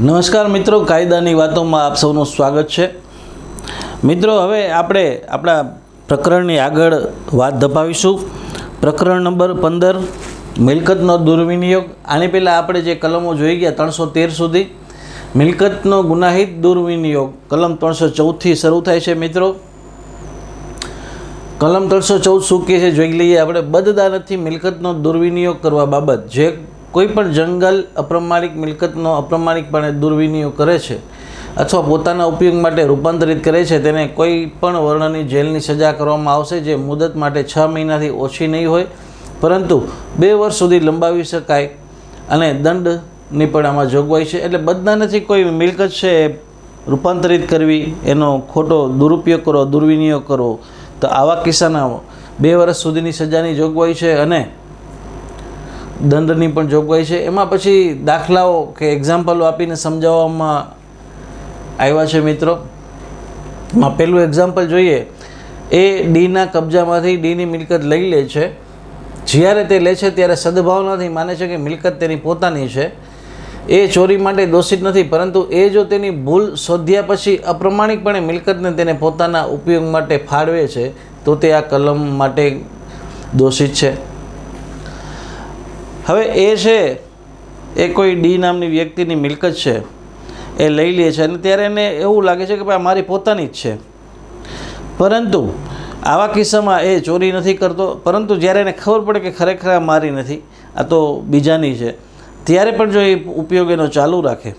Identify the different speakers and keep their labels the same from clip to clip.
Speaker 1: નમસ્કાર મિત્રો, કાયદાની વાતોમાં આપ સૌનું સ્વાગત છે. મિત્રો, હવે આપણે આપણા પ્રકરણની આગળ વાત ધપાવીશું. પ્રકરણ નંબર પંદર, મિલકતનો દુર્વિનિયોગ. આની પહેલાં આપણે જે કલમો જોઈ ગયા ત્રણસો તેર સુધી. મિલકતનો ગુનાહિત દુર્વિનિયોગ. કલમ ત્રણસો ચૌદથી શરૂ થાય છે મિત્રો. કલમ ત્રણસો ચૌદ શું છે જોઈ લઈએ. આપણે બદદાનતથી મિલકતનો દુર્વિનિયોગ કરવા બાબત. જે કોઈ પણ જંગલ અપ્રમાણિક મિલકતનો અપ્રમાણિકપણે દુર્વિનિયોગ કરે છે અથવા પોતાના ઉપયોગ માટે રૂપાંતરિત કરે છે, તેને કોઈ પણ વર્ણની જેલની સજા કરવામાં આવશે જે મુદત માટે છ મહિનાથી ઓછી નહીં હોય. પરંતુ બે વર્ષ સુધી લંબાવી શકાય અને દંડની પણ આમાં જોગવાઈ છે. એટલે બધા નથી, કોઈ મિલકત છે રૂપાંતરિત કરવી, એનો ખોટો દુરુપયોગ કરો, દુર્વિનિયોગ કરવો તો આવા કિસ્સાના બે વર્ષ સુધીની સજાની જોગવાઈ છે અને દંડની પણ જોગવાઈ છે. એમાં પછી દાખલાઓ કે એક્ઝામ્પલો આપીને સમજાવવામાં આવ્યા છે મિત્રો. માં પહેલું એક્ઝામ્પલ જોઈએ. એ ડીના કબજામાંથી ડીની મિલકત લઈ લે છે. જ્યારે તે લે છે ત્યારે સદભાવનાથી માને છે કે મિલકત તેની પોતાની છે. એ ચોરી માટે દોષિત નથી, પરંતુ એ જો તેની ભૂલ શોધ્યા પછી અપ્રમાણિકપણે મિલકતને તેને પોતાના ઉપયોગ માટે ફાળવે છે, તો તે આ કલમ માટે દોષિત છે. હવે એ છે, એ કોઈ ડી નામની વ્યક્તિની મિલકત છે, એ લઈ લે છે અને ત્યારે એને એવું લાગે છે કે ભાઈ મારી પોતાની જ છે. પરંતુ આવા કિસ્સામાં એ ચોરી નથી કરતો, પરંતુ જ્યારે એને ખબર પડે કે ખરેખર આ મારી નથી, આ તો બીજાની છે, ત્યારે પણ જો એ ઉપયોગ એનો ચાલુ રાખે,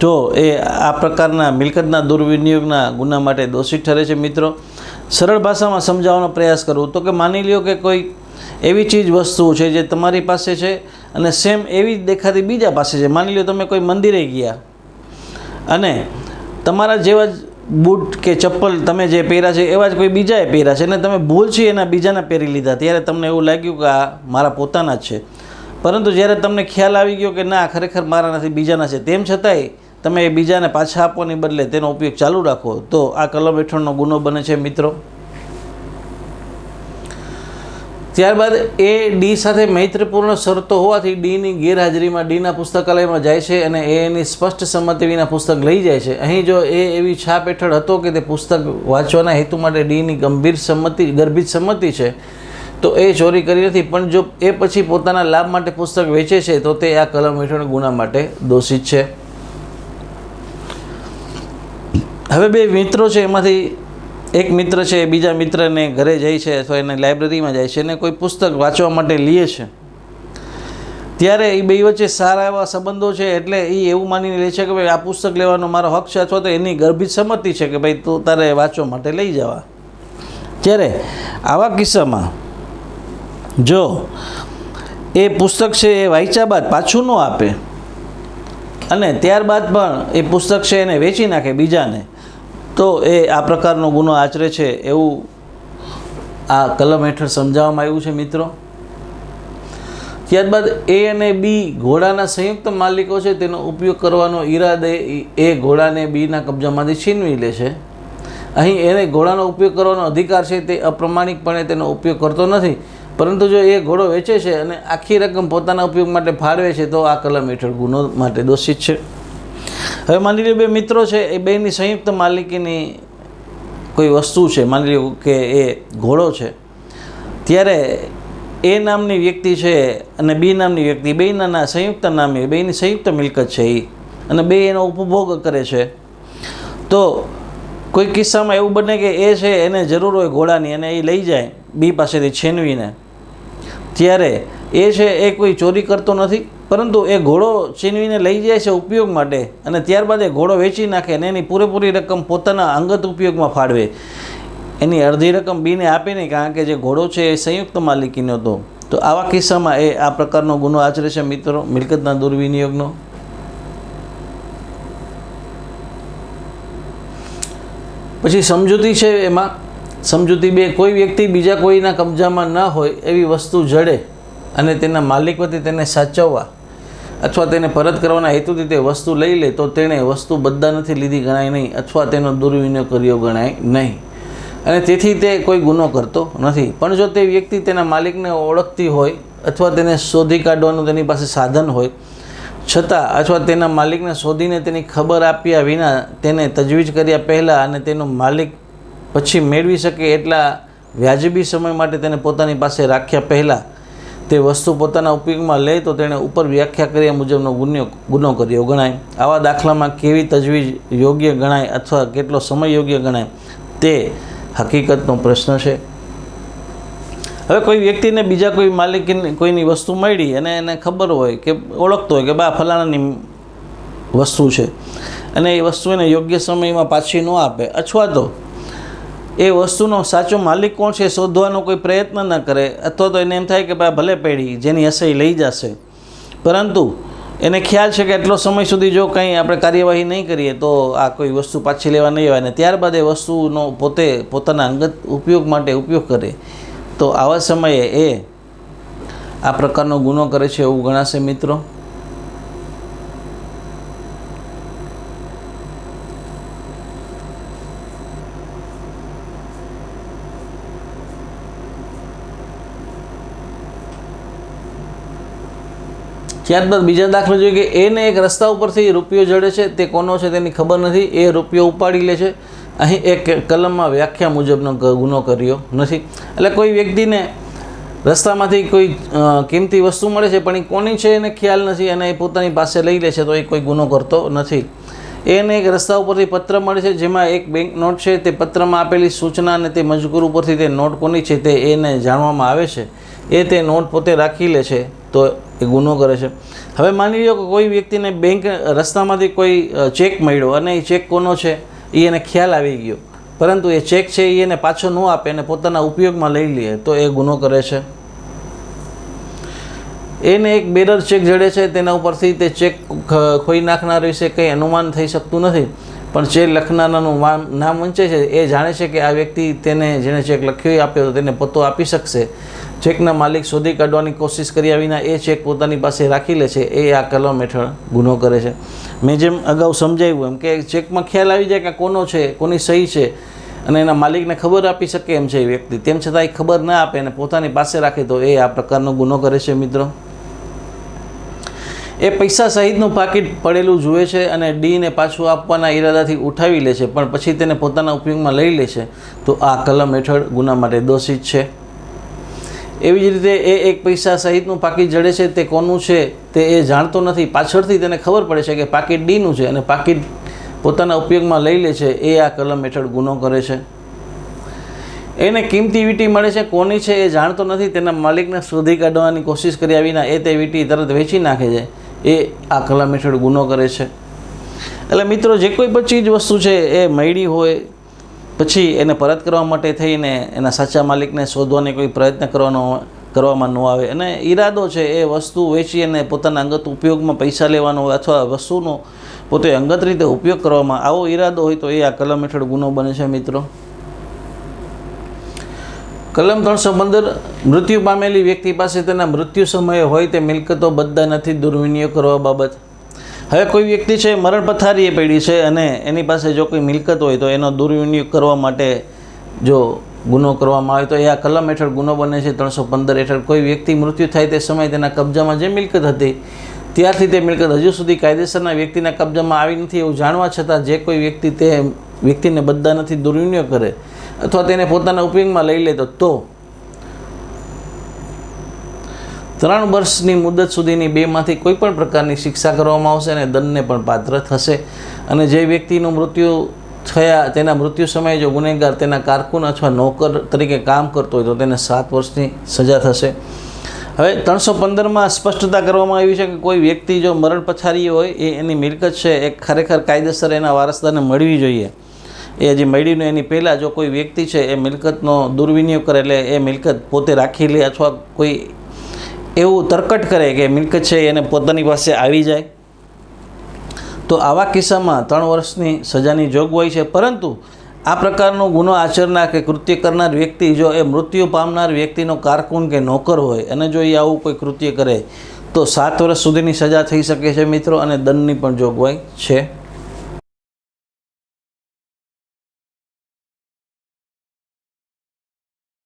Speaker 1: તો એ આ પ્રકારના મિલકતના દુર્વિનિયોગના ગુના માટે દોષિત ઠરે છે. મિત્રો, સરળ ભાષામાં સમજાવવાનો પ્રયાસ કરું તો કે માની લ્યો કે કોઈ એવી ચીજ વસ્તુ છે જે તમારી પાસે છે અને સેમ એવી જ દેખાતી બીજા પાસે છે. માની લો તમે કોઈ મંદિરે ગયા અને તમારા જેવા જ બૂટ કે ચપ્પલ તમે જે પહેર્યા છે, એવા જ કોઈ બીજાએ પહેર્યા છે અને તમે ભૂલથી એના બીજાના પહેરી લીધા, ત્યારે તમને એવું લાગ્યું કે આ મારા પોતાના જ છે. પરંતુ જ્યારે તમને ખ્યાલ આવી ગયો કે ના ખરેખર મારા નથી બીજાના છે, તેમ છતાંય તમે એ બીજાને પાછા આપવાની બદલે તેનો ઉપયોગ ચાલુ રાખો, તો આ કલમ હેઠળનો ગુનો બને છે, મિત્રો. ત્યારબાદ એ ડી સાથે મૈત્રીપૂર્ણ શરતો હોવાથી ડીની ગેરહાજરીમાં ડીના પુસ્તકાલયમાં જાય છે અને એ એની સ્પષ્ટ સંમતિ વિના પુસ્તક લઈ જાય છે. અહીં જો એ એવી છાપ હેઠળ હતો કે તે પુસ્તક વાંચવાના હેતુ માટે ડીની ગંભીર સંમતિ, ગર્ભિત સંમતિ છે, તો એ ચોરી કરી નથી. પણ જો એ પછી પોતાના લાભ માટે પુસ્તક વેચે છે, તો તે આ કલમ હેઠળ ગુના માટે દોષિત છે. હવે બે મિત્રો છે, એમાંથી એક મિત્ર છે, એ બીજા મિત્રને ઘરે જાય છે અથવા એને લાઇબ્રેરીમાં જાય છે અને કોઈ પુસ્તક વાંચવા માટે લે છે. ત્યારે એ બે વચ્ચે સારા એવા સંબંધો છે, એટલે એ એવું માનીને લે છે કે ભાઈ, આ પુસ્તક લેવાનો મારો હક છે, અથવા તો એની ગર્ભિત સંમતિ છે કે ભાઈ, તું તારે વાંચવા માટે લઈ જવા. ત્યારે આવા કિસ્સામાં જો એ પુસ્તક છે, એ વાંચ્યા બાદ પાછું ન આપે, અને ત્યારબાદ પણ એ પુસ્તક છે એને વેચી નાખે બીજાને તો એ આ પ્રકારનો ગુનો આચરે છે એવું આ કલમ હેઠળ સમજાવવામાં આવ્યું છે મિત્રો. ત્યારબાદ એ અને બી ઘોડાના સંયુક્ત માલિકો છે, તેનો ઉપયોગ કરવાનો ઈરાદે એ ઘોડાને બીના કબજામાંથી છીનવી લે છે. અહીં એને ઘોડાનો ઉપયોગ કરવાનો અધિકાર છે, તે અપ્રમાણિકપણે તેનો ઉપયોગ કરતો નથી. પરંતુ જો એ ઘોડો વેચે છે અને આખી રકમ પોતાના ઉપયોગ માટે ફાળવે છે, તો આ કલમ હેઠળ ગુનો માટે દોષિત છે. હવે માની લો બે મિત્રો છે, એ બેની સંયુક્ત માલિકીની કોઈ વસ્તુ છે, માની લો કે એ ઘોડો છે. ત્યારે એ નામની વ્યક્તિ છે અને બી નામની વ્યક્તિ બેના સંયુક્ત નામે, બેની સંયુક્ત મિલકત છે એ અને બે એનો ઉપભોગ કરે છે. તો કોઈ કિસ્સામાં એવું બને કે એ છે, એને જરૂર હોય ઘોડાની અને એ લઈ જાય બી પાસેથી છીનવીને. ત્યારે એ છે, એ કોઈ ચોરી કરતો નથી. પરંતુ એ ઘોડો છીનવીને લઈ જાય છે ઉપયોગ માટે અને ત્યારબાદ એ ઘોડો વેચી નાખે અને એની પૂરેપૂરી રકમ પોતાના અંગત ઉપયોગમાં ફાળવે. એની અડધી રકમ બીને આપે નહીં, કારણ કે જે ઘોડો છે એ સંયુક્ત માલિકીનો હતો. તો આવા કિસ્સામાં એ આ પ્રકારનો ગુનો આચરે છે મિત્રો? મિલકતના દુર્વિનિયોગનો? પછી સમજૂતી છે એમાં. સમજૂતી બે, કોઈ વ્યક્તિ બીજા કોઈના કબજામાં ન હોય એવી વસ્તુ જડે. અને તેના માલિક વતી તેને સાચવવા અથવા તેને પરત કરવાના હેતુથી તે વસ્તુ લઈ લે, તો તેણે વસ્તુ બધા નથી લીધી, ગણાય નહીં, અથવા તેનો દુર્વિનિયોગ કર્યો, ગણાય નહીં. અને તેથી તે કોઈ ગુનો કરતો નથી. પણ જો તે વ્યક્તિ તેના માલિકને ઓળખતી હોય અથવા તેને શોધી કાઢવાનું તેની પાસે સાધન હોય, છતાં અથવા તેના માલિકને શોધીને તેની ખબર આપ્યા વિના તેને તજવીજ કર્યા પહેલાં અને તેનો માલિક પછી મેળવી શકે એટલા વ્યાજબી સમય માટે તેને પોતાની પાસે રાખ્યા પહેલાં તે વસ્તુ પોતાના ઉપયોગમાં લે તો તેણે ઉપર વ્યાખ્યા કર્યા મુજબનો ગુન્યો, ગુનો કર્યો ગણાય. આવા દાખલામાં કેવી તજવીજ યોગ્ય ગણાય અથવા કેટલો સમય યોગ્ય ગણાય તે હકીકતનો પ્રશ્ન છે. હવે કોઈ વ્યક્તિને બીજા કોઈ માલિકીની કોઈની વસ્તુ મળી અને એને ખબર હોય કે ઓળખતો હોય કે બા, ફલાણાની વસ્તુ છે અને એ વસ્તુ એને યોગ્ય સમયમાં પાછી ન આપે અથવા તો એ વસ્તુનો સાચો માલિક કોણ છે શોધવાનો કોઈ પ્રયત્ન ન કરે, અથવા તો એને એમ થાય કે ભાઈ ભલે પેઢી જેની હશે લઈ જશે. પરંતુ એને ખ્યાલ છે કે એટલો સમય સુધી જો કંઈ આપણે કાર્યવાહી નહીં કરીએ, તો આ કોઈ વસ્તુ પાછી લેવા નહીં આવે ને ત્યારબાદ એ વસ્તુનો પોતે પોતાના અંગત ઉપયોગ માટે ઉપયોગ કરે. તો આવા સમયે એ આ પ્રકારનો ગુનો કરે છે એવું ગણાશે મિત્રો? ત્યારબાદ બીજા દાખલા જોઈએ કે એને એક રસ્તા ઉપરથી રૂપિયો જડે છે, તે કોનો છે તેની ખબર નથી, એ રૂપિયો ઉપાડી લે છે. અહીં એક કલમમાં વ્યાખ્યા મુજબનો ગુનો કર્યો નથી. એટલે કોઈ વ્યક્તિને રસ્તામાંથી કોઈ કિંમતી વસ્તુ મળે છે, પણ એ કોની છે એને ખ્યાલ નથી અને એ પોતાની પાસે લઈ લે છે, તો એ કોઈ ગુનો કરતો નથી. એને એક રસ્તા ઉપરથી પત્ર મળે છે, જેમાં એક બેંક નોટ છે, તે પત્રમાં આપેલી સૂચના અને તે મજકૂર ઉપરથી તે નોટ કોની છે તે એને જાણવામાં આવે છે. એ તે નોટ પોતે રાખી લે છે. તો એ ગુનો કરે છે. હવે માની લો કે કોઈ વ્યક્તિને બેંક રસ્તામાંથી કોઈ ચેક મળ્યો અને એ ચેક કોનો છે એ એને ખ્યાલ આવી ગયો. પરંતુ એ ચેક છે એ એને પાછો ન આપે અને પોતાના ઉપયોગમાં લઈ લે, તો એ ગુનો કરે છે. એને એક બેરર ચેક જડે છે, તેના ઉપરથી તે ચેક ખોઈ નાખનાર વિશે કંઈ અનુમાન થઈ શકતું નથી. પણ ચેક લખનારાનું નામ વંચે છે, એ જાણે છે કે આ વ્યક્તિ તેને જેણે ચેક લખ્યો આપ્યો તેને પત્તો આપી શકશે. ચેકના માલિક શોધી કાઢવાની કોશિશ કર્યા વિના એ ચેક પોતાની પાસે રાખી લે છે. એ આ કલમ હેઠળ ગુનો કરે છે. મેં જેમ અગાઉ સમજાવ્યું એમ કે ચેકમાં ખ્યાલ આવી જાય કે કોનો છે, કોની સહી છે, અને એના માલિકને ખબર આપી શકે એમ છે એ વ્યક્તિ. તેમ છતાં એ ખબર ના આપે અને પોતાની પાસે રાખે તો એ આ પ્રકારનો ગુનો કરે છે, મિત્રો. એ પૈસા સહિતનું પાકીટ પડેલું જુએ છે અને ડીને પાછું આપવાના ઈરાદાથી ઉઠાવી લે છે, પણ પછી તેને પોતાના ઉપયોગમાં લઈ લે છે. તો આ કલમ હેઠળ ગુના માટે દોષિત છે. એવી જ રીતે એ એક પૈસા સહિતનું પાકીટ જડે છે, તે કોનું છે તે એ જાણતો નથી. પાછળથી તેને ખબર પડે છે કે પાકીટ ડીનું છે અને પાકીટ પોતાના ઉપયોગમાં લઈ લે છે, એ આ કલમ હેઠળ ગુનો કરે છે. એને કિંમતી વીટી મળે છે, કોની છે એ જાણતો નથી. તેના માલિકને શોધી કાઢવાની કોશિશ કર્યા વિના એ તે વીટી તરત વેચી નાખે છે. એ આ કલમ હેઠળ ગુનો કરે છે. એટલે મિત્રો, જે કોઈ પણ ચીજ વસ્તુ છે એ મળી હોય, પછી એને પરત કરવા માટે થઈને એના સાચા માલિકને શોધવાની કોઈ પ્રયત્ન કરવાનો, કરવામાં ન આવે. અને ઈરાદો છે એ વસ્તુ વેચી અને પોતાના અંગત ઉપયોગમાં પૈસા લેવાનો અથવા વસ્તુનો પોતે અંગત રીતે ઉપયોગ કરવામાં, આવો ઈરાદો હોય તો એ આ કલમ હેઠળ ગુનો બને છે મિત્રો. કલમ ત્રણસો પંદર, મૃત્યુ પામેલી વ્યક્તિ પાસે તેના મૃત્યુ સમયે હોય તે મિલકતો બધા નથી દુર્વિનિયોગ કરવા બાબત. હવે કોઈ વ્યક્તિ છે મરણ પથારીએ પડી છે અને એની પાસે જો કોઈ મિલકત હોય તો એનો દુર્વિનિયોગ કરવા માટે જો ગુનો કરવામાં આવે તો એ આ કલમ હેઠળ ગુનો બને છે ત્રણસો પંદર હેઠળ. કોઈ વ્યક્તિ મૃત્યુ થાય તે સમયે તેના કબજામાં જે મિલકત હતી, ત્યારથી તે મિલકત હજુ સુધી કાયદેસરના વ્યક્તિના કબજામાં આવી નથી એવું જાણવા છતાં જે કોઈ વ્યક્તિ તે વ્યક્તિને બધા નથી દુર્વિનિયોગ કરે અથવા તેને પોતાના ઉપયોગમાં લઈ લેતો તો. ત્રણ વર્ષની મુદત સુધીની બેમાંથી કોઈ પણ પ્રકારની શિક્ષા કરવામાં આવશે અને દંડને પણ પાત્ર થશે. અને જે વ્યક્તિનું મૃત્યુ થયા, તેના મૃત્યુ સમયે જો ગુનેગાર તેના કારકુન અથવા નોકર તરીકે કામ કરતો હોય તો તેને સાત વર્ષની સજા થશે. હવે ત્રણસો પંદરમાં સ્પષ્ટતા કરવામાં આવી છે કે કોઈ વ્યક્તિ જો મરણ પછારી હોય એ એની મિલકત છે, એ ખરેખર કાયદેસર એના વારસદારને મળવી જોઈએ. એ હજી મળીને એની પહેલાં જો કોઈ વ્યક્તિ છે એ મિલકતનો દુર્વિનિયોગ કરે એટલે એ મિલકત પોતે રાખી લે અથવા કોઈ એવું તરકટ કરે કે મિલકત છે એને પોતાની પાસે આવી જાય. તો આવા કિસ્સામાં ત્રણ વર્ષની સજાની જોગવાઈ છે. પરંતુ આ પ્રકારનો ગુનો આચરનાર કે કૃત્ય કરનાર વ્યક્તિ જો એ મૃત્યુ પામનાર વ્યક્તિનો કારકુન કે નોકર હોય અને જો એ આવું કોઈ કૃત્ય કરે, તો સાત વર્ષ સુધીની સજા થઈ શકે છે મિત્રો અને દંડની પણ જોગવાઈ છે.